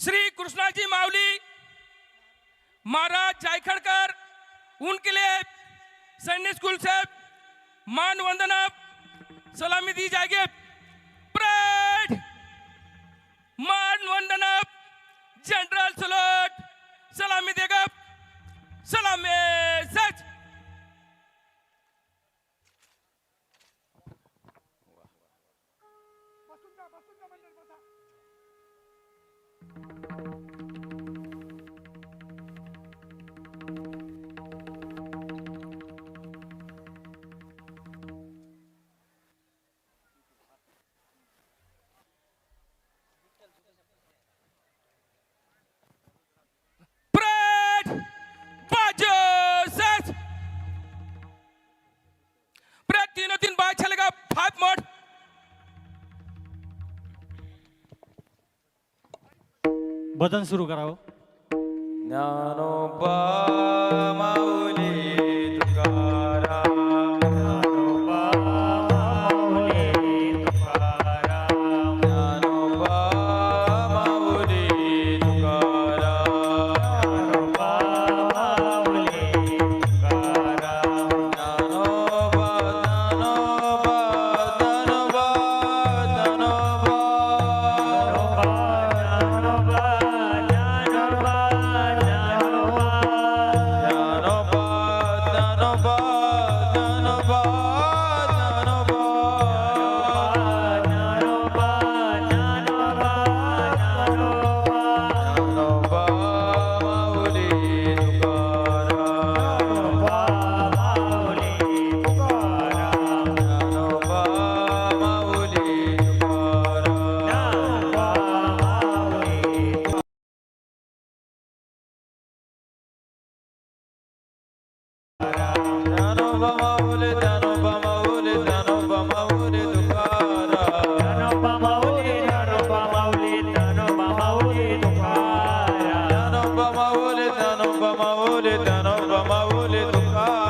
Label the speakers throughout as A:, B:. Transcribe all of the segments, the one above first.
A: श्री कृष्णाजी मावली महाराज जायखड़कर उनके लिए सैन्य स्कूल से मान वंदना सलामी दी जाएगी। प्रेड! मान वंदना जनरल सलोट सलामी देगा। सलामी सच! परेड
B: भजन सुरू करावं.
C: ज्ञानोबा
D: धनौ गमवले धनौ गमवले तुका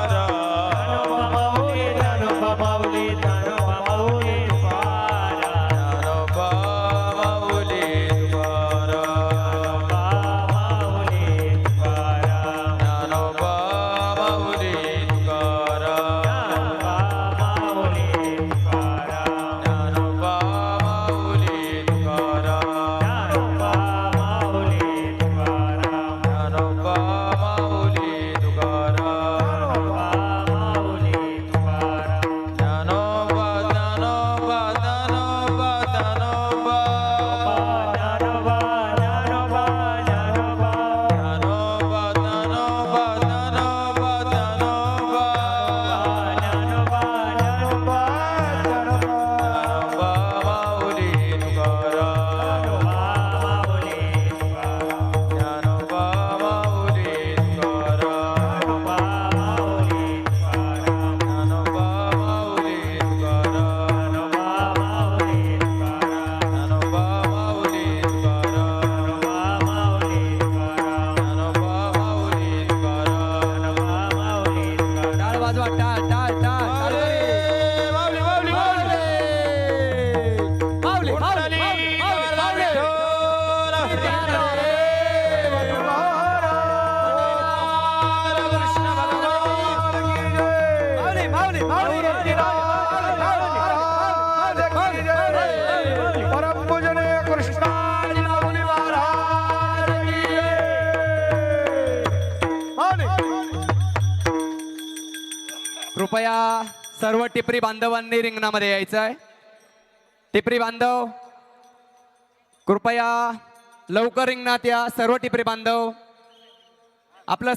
E: कृपया सर्व टिपरी बांधवांनी रिंगणामध्ये यायचं आहे टिपरी बांधव कृपया लवकर रिंगणात या सर्व टिपरी बांधव. आपलं